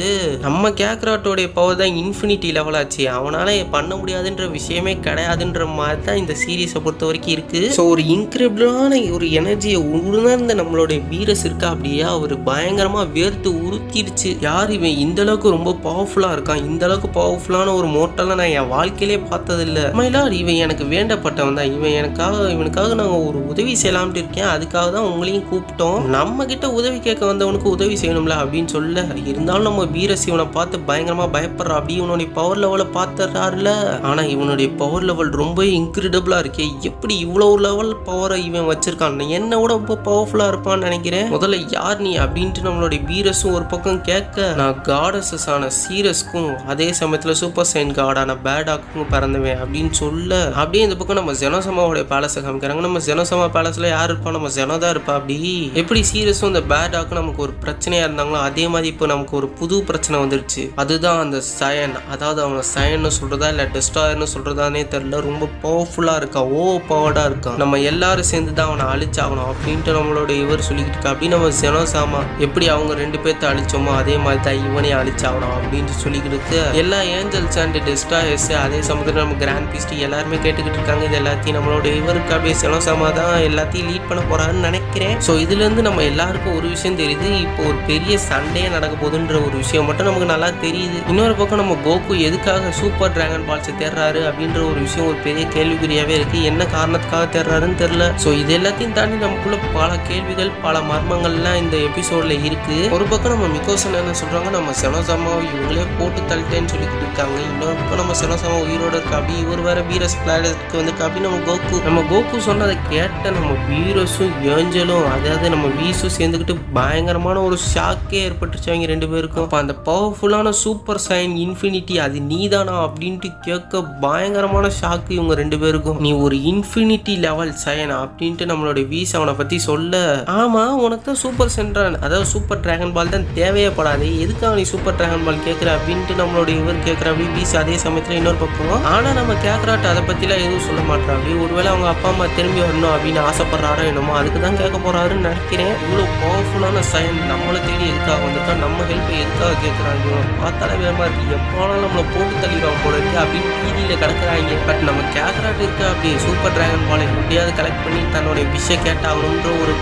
நம்ம கேக்கராட்டோடைய பவர் தான் இன்ஃபினிட்டி லெவல் ஆச்சு. அவனால பண்ண முடியாதுன்ற விஷயமே கிடையாதுன்ற மாதிரி தான் இந்த சீரீஸை பொறுத்த வரைக்கும் இருக்கு. ஸோ ஒரு இன்க்ரெடிபிளான ஒரு எனர்ஜியை உணர்ந்த நம்மளுடைய வீரஸ் இருக்கா அப்படியே அவர் பயங்கரமாக வேர்த்து உருக்கிடுச்சு யார் இவன்? இந்த அளவுக்கு ரொம்ப பவர்ஃபுல்லாக இருக்கான். இந்த அளவுக்கு பவர்ஃபுல்லான ஒரு மோட்டெல்லாம் நான் என் வாழ்க்கையிலே பார்த்ததில்ல. மயிலார் இவன் எனக்கு வேண்டப்பட்டவன் தான். இவன் எனக்காக இவனுக்காக நாங்கள் ஒரு உதவி செய்யலாம்ட்டு இருக்கேன். அதுக்காக தான் உங்களையும் கூப்பிட்டோம். நம்ம கிட்ட உதவி கேட்க வந்தவனுக்கு உதவி செய்யணும்ல அப்படின்னு சொல்ல இருந்தாலும் நம்ம வீரஸ் இவனை பார்த்து பயங்கரமாக பயப்படுறா. அப்படி இவனுடைய பவர் லெவலை பார்த்துறாருல. ஆனால் இவனுடைய பவர் லெவல் ரொம்ப இன்க்ரெடிபிளாக இருக்கே. எப்படி இவ்வளோ லெவல் பவரை இவன் வச்சிருக்கான்? என்ன விட ரொம்ப பவர்ஃபுல்லாக இருப்பான்னு நினைக்கிறேன். முதல்ல யார் நீ அப்படின்ட்டு நம்மளுடைய வீரஸும் ஒரு பக்கம் கேட்க நான் காடஸஸ் ஆன சீரஸ்க்கும் அதே சமயத்தில் சூப்பர் சைன் காடான பேடாக்கும் பிறந்தவன் அப்படின்னு சொல்ல அப்படியே இந்த பக்கம் நம்ம ஜெனோசமாவோடைய பேலஸை காமிக்கிறாங்க. நம்ம ஜெனோசமா பேலஸில் யார் இருப்பா? நம்ம ஜெனோ இருப்பா. அப்படி எப்படி சீரியஸும் இந்த பேடாக்கும் நமக்கு ஒரு பிரச்சனையாக இருந்தாங்களோ அதே மாதிரி இப்போ நமக்கு ஒரு புது பிரச்சனை வந்துருச்சு. அதுதான் அந்த சயன் அதாவது அவன் சயன்னு சொல்றதா இல்லை டெஸ்டாயர்னு சொல்றதானே தெரியல. ரொம்ப பவர்ஃபுல்லாக இருக்கா? ஓ பவர்டாக இருக்கான் நம்ம எல்லாரும் சேர்ந்து தான் அவனை அழிச்சாகணும் அப்படின்ட்டு நம்மளோட இவர் சொல்லிக்கிட்டு இருக்கா. அப்படி நம்ம ஜெனோசாமா எப்படி அவங்க ரெண்டு பேர்த்த அழிச்சோமோ அதே மாதிரி தான் இவனையும் அழிச்சாகணும் அப்படின்னு சொல்லிக்கிட்டு எல்லா ஏஞ்சல்ஸ் அண்ட் டெஸ்டாயர்ஸ் அதே சமயத்தில் நம்ம கிராண்ட் பிஸ்டி எல்லாருமே கேட்டுக்கிட்டு இருக்காங்க. இது எல்லாத்தையும் நம்மளோட இவருக்கு அப்படியே செனோசாமா தான் எல்லாத்தையும் லீட் பண்ண போறாருன்னு நினைக்கிறேன். ஸோ இதுல இருந்து நம்ம எல்லாருக்கும் ஒரு விஷயம் தெரியுது. இப்போ ஒரு பெரிய சண்டையே நடக்க போகுதுன்ற ஒரு விஷயம் மட்டும் நமக்கு நல்லா தெரியுது. இன்னொரு பக்கம் நம்ம கோகு எதுக்காக சூப்பர் டிராகன் பால்ஸை தேடுறாரு அப்படின்ற ஒரு விஷயம் ஒரு பெரிய கேள்விக்குறியாவே இருக்கு. என்ன காரணத்துக்காக தேடுறாருன்னு தெரியல. ஸோ இது எல்லாத்தையும் தாண்டி நமக்குள்ள பல கேள்விகள் பல மர்மங்கள்லாம் இந்த எபிசோட்ல இருக்கு. ஒரு பக்கம் நம்ம மிக்கோசன் என்ன சொல்றாங்க நம்ம செனோசாமா இவங்களே போட்டு தள்ளிட்டேன்னு சொல்லிட்டு இருக்காங்க. இன்னொரு பக்கம் நம்ம செனோசாமா உயிரோட இருக்கா? அப்படி இவர் வேற வீரஸ் பிளானட்க்கு வந்து அப்படி நம்ம கோகு நம்ம கோகு சொன்னதை கேட்ட நம்ம பீரஸும் ஏஞ்சலும் அதாவது நம்ம வீசும் சேர்ந்துக்கிட்டு பயங்கரமான ஒரு ஷாக்கே ஏற்பட்டுச்சு அவங்க ரெண்டு பேருக்கும். அப்போ அந்த பவர்ஃபுல்லான சூப்பர் சைன் இன்ஃபினிட்டி அது நீதானா அப்படின்ட்டு கேட்க பயங்கரமான ஷாக்கு இவங்க ரெண்டு பேருக்கும். நீ ஒரு இன்ஃபினிட்டி லெவல் சயன் அப்படின்ட்டு நம்மளோட வீஸ் அவனை பத்தி சொல்ல. ஆமா உனக்கு தான் சூப்பர் சென்ட்ரான் அதாவது சூப்பர் டிராகன் பால் தான் தேவையப்படாது எதுக்காக நீ சூப்பர் டிராகன் பால் கேட்குற அப்படின்ட்டு நம்மளோட இவர் கேட்குற அப்படி வீசி அதே சமயத்தில் இன்னொரு பக்கம். ஆனால் நம்ம கேட்குறாட்டு அதை பற்றிலாம் எதுவும் சொல்ல மாட்டோம் அப்படி ஒருவேளை அவங்க அப்பா அம்மா திரும்பி வரணும் அப்படின்னு ஆசைப்படுறாரோ என்னமோ அதுக்கு தான் கேட்க போகிறாருன்னு நினைக்கிறேன். இவ்வளோ பவர்ஃபுல்லான சைன் நம்மளை தேடி எதுக்காக வந்திருக்கா? நம்ம ஹெல்ப் எதுக்காக கேட்குறாங்க பார்த்தாலே வேகமா இருக்குது எப்போனாலும் நம்மளை போட்டு தள்ளிடுவாங்க போல இருக்கு அப்படின்னு டிவியில் கிடக்குறாங்க. பட் நம்ம கேட்குறாட்டு இருக்கா அப்படி சூப்பர் டிராகன் பாலை எப்படியாவது கலெக்ட் பண்ணி தன்னுடைய விஷயம் கேட்டாகணுன்ற ஒரு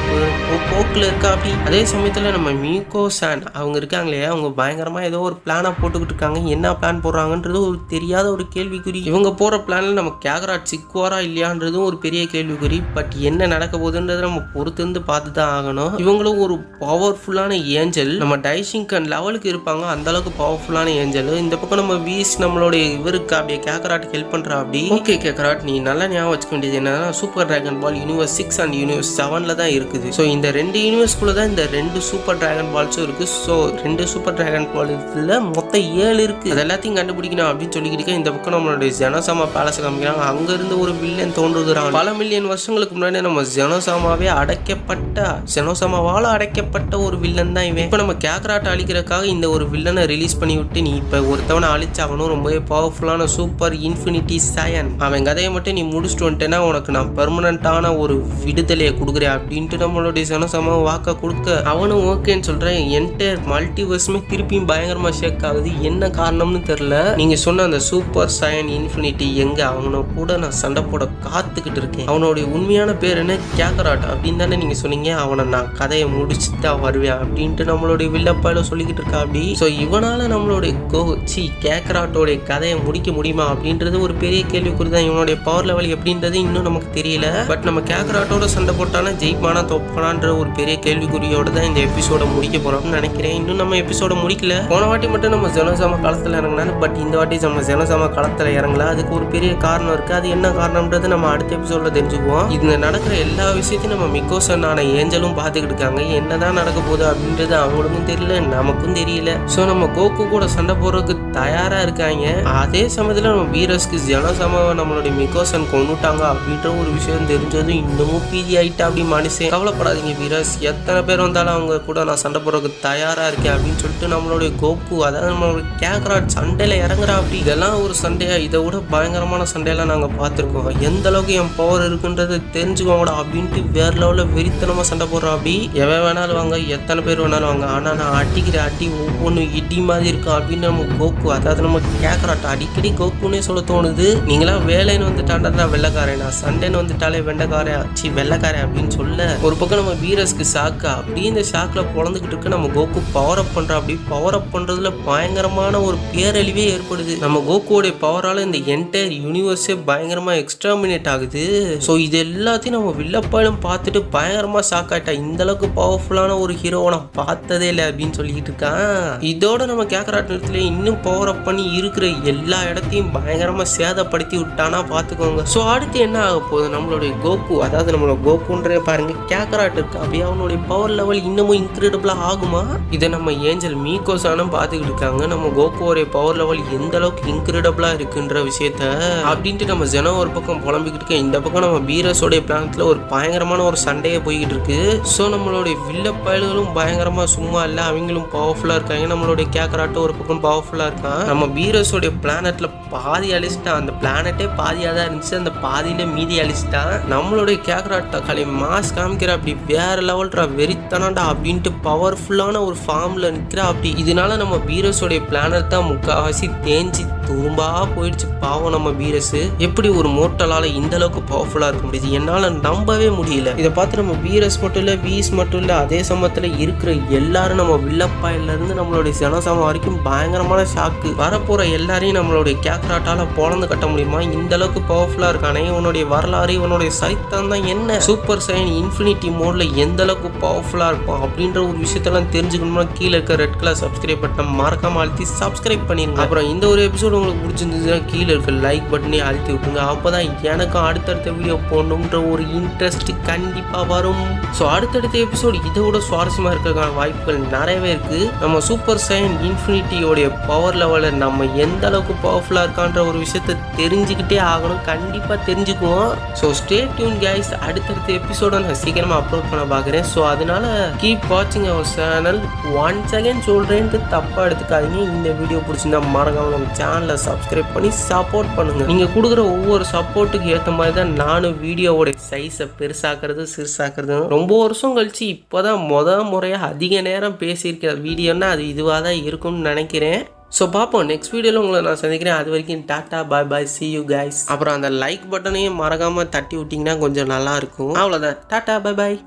போக்கில் இருக்கா அப்படி. அதே சமயம் சமயத்தில் நம்ம மீகோ சான் அவங்க இருக்காங்களே அவங்க பயங்கரமாக ஏதோ ஒரு பிளானை போட்டுக்கிட்டு இருக்காங்க. என்ன பிளான் போடுறாங்கன்றது ஒரு தெரியாத ஒரு கேள்விக்குறி. இவங்க போகிற பிளானில் நம்ம கேகராட் சிக்குவாரா இல்லையான்றதும் ஒரு பெரிய கேள்விக்குறி. பட் என்ன நடக்க போகுதுன்றதை நம்ம பொறுத்திருந்து பார்த்து தான் ஆகணும். இவங்களும் ஒரு பவர்ஃபுல்லான ஏஞ்சல். நம்ம டைசிங்கன் லெவலுக்கு இருப்பாங்க. அந்த அளவுக்கு பவர்ஃபுல்லான ஏஞ்சல். இந்த பக்கம் நம்ம வீஸ் நம்மளுடைய இவருக்கு அப்படியே கேக்கராட் ஹெல்ப் பண்ணுறா அப்படி. ஓகே கேக்கராட் நீ நல்லா ஞாபகம் வச்சுக்க வேண்டியது என்னன்னா Super Dragon Ball universe six and universe செவனில் தான் இருக்குது. ஸோ இந்த ரெண்டு யூனிவர்ஸ்குள்ளே தான் இந்த ரெண்டு ரெண்டு சூப்பர் டிராகன் பால்ஸும் இருக்குது ஸோ ரெண்டு சூப்பர் டிராகன் பால் இதுல மொத்தம் ஏழு இருக்குது அது எல்லாத்தையும் கண்டுபிடிக்கணும் அப்படின்னு சொல்லிக்கிட்டு இருக்கேன். இந்த பக்கம் நம்மளுடைய ஜனசாமா பேலஸ் காமிக்கிறாங்க. அங்கேருந்து ஒரு வில்லன் தோன்றுகிறாங்க பல மில்லியன் வருஷங்களுக்கு முன்னாடி நம்ம ஜெனோசாமாவே அடைக்கப்பட்ட ஜெனோசாமாவால அடைக்கப்பட்ட ஒரு வில்லன் தான் இவன். இப்போ நம்ம கேக்ராட்டை அழிக்கிறதுக்காக இந்த ஒரு வில்லனை ரிலீஸ் பண்ணி விட்டு நீ இப்போ ஒருத்தவனை அழிச்சாகணும் ரொம்பவே பவர்ஃபுல்லான சூப்பர் இன்ஃபினிட்டி சயன் அவன் கதையை மட்டும் நீ முடிச்சுட்டு வந்துட்டேன்னா உனக்கு நான் பெர்மனண்ட்டான ஒரு விடுதலையை கொடுக்குறேன் அப்படின்ட்டு நம்மளுடைய ஜனசமா வாக்க கொடுக்க அவனும் ஓகேன்னு சொல்கிறேன் என்டையர் மல்டிவர்ஸுமே திருப்பியும் பயங்கரமாக ஷேக் ஆகுது. என்ன காரணம்னு தெரில நீங்கள் சொன்ன அந்த சூப்பர் சயன் இன்ஃபினிட்டி எங்கே? அவனை கூட நான் சண்டை போட காத்துக்கிட்டு இருக்கேன். அவனுடைய உண்மையான பேர் என்ன? கேக்கராட் அப்படின்னு தானே நீங்கள் சொன்னீங்க. அவனை நான் கதையை முடிச்சுட்டு தான் வருவேன் அப்படின்ட்டு நம்மளுடைய வில்லப்பாயில் சொல்லிக்கிட்டு இருக்கா அப்படி? ஸோ இவனால் நம்மளுடைய கோச்சி கேக்கராட்டோடைய கதையை முடிக்க முடியுமா அப்படின்றது ஒரு பெரிய கேள்விக்குறி தான். இவனுடைய பவர் லெவல் எப்படின்றது இன்னும் நமக்கு தெரியல. பட் நம்ம கேக்கராட்டோட சண்டை போட்டானா ஜெயிப்பானா தோப்பானான்ற ஒரு பெரிய கேள்விக்குறியோட தான் இந்த எபிசோட முடிக்க போறோம்னு நினைக்கிறேன். இன்னும் நம்ம எபிசோட முடிக்கல. போன வாட்டி மட்டும் நம்ம ஜனசாம காலத்தில் இறங்கினாலும் பட் இந்த வாட்டி நம்ம ஜனசாம காலத்தில் இறங்கல. அதுக்கு ஒரு பெரிய காரணம் இருக்கு. அது என்ன காரணம்ன்றது நம்ம அடுத்த எபிசோட தெரிஞ்சுக்குவோம். இது நடக்கிற எல்லா விஷயத்தையும் நம்ம மிக்கோசன் ஆன ஏஞ்சலும் பார்த்துக்கிட்டு இருக்காங்க. என்னதான் நடக்க போகுது அப்படின்றது அவங்களுக்கும் தெரியல நமக்கும் தெரியல. ஸோ நம்ம கோக்கு கூட சண்டை போடுறதுக்கு தயாரா இருக்காங்க. அதே சமயத்தில் நம்ம வீரஸ்க்கு ஜனசாமாவை நம்மளுடைய மிக்கோசன் கொண்டுட்டாங்க அப்படின்ற ஒரு விஷயம் தெரிஞ்சதும் இன்னமும் பீதி ஆயிட்டா அப்படி மனுஷன். கவலைப்படாதீங்க வீரஸ். எத்தனை பேர் வந்தாலும் அவங்க கூட நான் சண்டை போடுறதுக்கு தயாராக இருக்கேன் அப்படின்னு சொல்லிட்டு நம்மளுடைய கோப்பு அதாவது நம்மளுடைய கேக்ராட் சண்டையில இறங்குறா அப்படி இதெல்லாம் ஒரு சண்டையா இதை விட பயங்கரமான சண்டையெல்லாம் நாங்கள் பார்த்துருக்கோம். எந்த அளவுக்கு என் பவர் இருக்குன்றது தெரிஞ்சுக்கோங்கடா அப்படின்ட்டு வேற லெவலில் வெறித்தனமாக சண்டை போடுறா அப்படி. எவன் வேணாலும் வாங்க எத்தனை பேர் வேணாலும் வாங்க. ஆனால் நான் அடிக்கிற அடி ஒவ்வொன்றும் இடி மாதிரி இருக்கும் அப்படின்னு நம்ம கோப்பு அதாவது நம்ம கேட்கறாட்ட அடிக்கடி கோக்குன்னே சொல்ல தோணுது. நீங்களாம் வேலைன்னு வந்துட்டாண்டா வெள்ளக்காரன் வெள்ளைக்காரன். நான் சண்டைன்னு வந்துட்டாலே வெண்டைக்காரன் ஆச்சு வெள்ளக்காரன் அப்படின்னு சொல்ல ஒரு பக்கம் நம்ம வீரஸ்க்கு சாக்கா அப்படி இந்த ஷாக்கில் பொழந்துக்கிட்டு இருக்கு. நம்ம கோகு பவர் அப் பண்ணுறா அப்படி பவர் அப் பண்ணுறதுல பயங்கரமான ஒரு பேரழிவே ஏற்படுது. நம்ம கோகுவோடைய பவரால் இந்த என்டையர் யூனிவர்ஸே பயங்கரமாக எக்ஸ்ட்ராமினேட் ஆகுது. ஸோ இது எல்லாத்தையும் நம்ம வில்லப்பாயிலும் பார்த்துட்டு பயங்கரமாக ஷாக் ஆயிட்டா. இந்த அளவுக்கு பவர்ஃபுல்லான ஒரு ஹீரோவை நான் பார்த்ததே இல்லை அப்படின்னு சொல்லிட்டு இருக்கான். இதோட நம்ம கேக்கராட் நேரத்துல இன்னும் பவர் அப் பண்ணி இருக்கிற எல்லா இடத்தையும் பயங்கரமாக சேதப்படுத்தி விட்டானா பார்த்துக்கோங்க. ஸோ அடுத்து என்ன ஆக போகுது? நம்மளுடைய கோகு அதாவது நம்மளோட கோகுன்ற பாருங்க. கேக்கராட் இருக்கு. அப்படியே அவனுடைய பவர் லெவல் இன்னும் இன்னமும் இன்க்ரெடிபிளாக ஆகுமா? இதை நம்ம ஏஞ்சல் மீகோசானும் பார்த்துக்கிட்டு இருக்காங்க. நம்ம கோகுவோடைய பவர் லெவல் எந்த அளவுக்கு இன்க்ரெடிபிளாக இருக்குன்ற விஷயத்த அப்படின்ட்டு நம்ம ஜெனோ ஒரு பக்கம் புலம்பிக்கிட்டு இருக்க. இந்த பக்கம் நம்ம பீரஸோடைய பிளானத்தில் ஒரு பயங்கரமான ஒரு சண்டையே போய்கிட்டு இருக்கு. ஸோ நம்மளுடைய வில்ல பயல்களும் பயங்கரமாக சும்மா இல்லை அவங்களும் பவர்ஃபுல்லாக இருக்காங்க. நம்மளுடைய கேக்கராட்டும் ஒரு பக்கம் பவர்ஃபுல்லாக இருக்கான். நம்ம பீரஸோடைய பிளானட்ல பாதி அழிச்சிட்டான். அந்த பிளானட்டே பாதியாக தான் இருந்துச்சு. அந்த பாதியில மீதி அழிச்சிட்டான். நம்மளுடைய கேக்கராட்டா கலை மாஸ் காமிக்கிற அப்படி வேற லெவல்ரா வெறித்தனாண்டா அப்படின்ட்டு பவர்ஃபுல்லான ஒரு ஃபார்மில் நிற்கிறா அப்படி. இதனால நம்ம பீரஸோடைய பிளானர் தான் முக்கால்வாசி தேஞ்சி துரும்பா போயிடுச்சு. பாவம் நம்ம பீரஸ். எப்படி ஒரு மோட்டலால இந்த அளவுக்கு பவர்ஃபுல்லாக இருக்க முடியுது? என்னால் நம்பவே முடியல. இதை பார்த்து நம்ம பீரஸ் மட்டும் இல்லை வீஸ் மட்டும் இல்லை அதே சமயத்தில் இருக்கிற எல்லாரும் நம்ம வில்லப்பாயிலேருந்து நம்மளுடைய ஜனசாமம் வரைக்கும் பயங்கரமான ஷாக்கு வரப்போகிற எல்லாரையும் நம்மளுடைய கேக்ராட்டால பொழந்து கட்ட முடியுமா? இந்த அளவுக்கு பவர்ஃபுல்லாக இருக்கானே. உன்னுடைய வரலாறு உன்னுடைய சரித்திரம் தான் என்ன? சூப்பர் சைன் இன்ஃபினிட்டி மோட்ல எந்த அளவுக்கு பவர்ஃபுல்லாக இருக்கும் அப்படின்ற ஒரு விஷயத்தெல்லாம் தெரிஞ்சுக்கணும்னா கீழே இருக்க ரெட் கலர் சப்ஸ்கிரைப் பட்டன் மறக்காம அழுத்தி சப்ஸ்கிரைப் பண்ணிருங்க. அப்புறம் இந்த ஒரு எபிசோடு உங்களுக்கு பிடிச்சிருந்துச்சுன்னா கீழே இருக்க லைக் பட்டனே அழுத்தி விட்டுருங்க. அப்பதான் எனக்கும் அடுத்தடுத்த வீடியோ போடணுன்ற ஒரு இன்ட்ரெஸ்ட் கண்டிப்பா வரும். ஸோ அடுத்தடுத்த எபிசோடு இதை விட சுவாரஸ்யமா இருக்கிறதுக்கான வாய்ப்புகள் நிறையவே இருக்கு. நம்ம சூப்பர் சைன் இன்ஃபினிட்டியோடைய பவர் லெவலில் நம்ம எந்த அளவுக்கு பவர்ஃபுல்லாக இருக்கான்ற ஒரு விஷயத்த தெரிஞ்சுக்கிட்டே ஆகணும். கண்டிப்பாக தெரிஞ்சுக்குவோம். ஸோ ஸ்டே டியூன் கைஸ் அடுத்தடுத்த எபிசோட நான் சீக்கிரமாக அப்லோட் பண்ண பார்க்குறேன் ஸோ அதனால கீப் வாட்சிங் அவர் சேனல் ஒன்ஸ் அகேன் சொல்கிறேன்ட்டு தப்பாக எடுத்துக்காதீங்க. இந்த வீடியோ பிடிச்சிருந்தா மறக்காமல் நம்ம சேனலை சப்ஸ்கிரைப் பண்ணி சப்போர்ட் பண்ணுங்கள் நீங்கள் கொடுக்குற ஒவ்வொரு சப்போர்ட்டுக்கு ஏற்ற மாதிரி தான் நானும் வீடியோவோட சைஸை பெருசாக்குறது சிறுசாக்குறது. ரொம்ப வருஷம் கழிச்சு இப்போதான் முத முறையாக அதிக நேரம் பேசியிருக்கிற வீடியோன்னா அது இதுவாக தான் இருக்கும்னு நினைக்கிறேன். ஸோ பார்ப்போம். நெக்ஸ்ட் வீடியோவில் உங்களை நான் சந்திக்கிறேன். அது வரைக்கும் tata bye bye see you guys அப்புறம் அந்த லைக் பட்டனையும் மறக்காமல் தட்டி விட்டிங்கன்னா கொஞ்சம் நல்லா இருக்கும். அவ்வளோதான் டாட்டா பாய் பாய்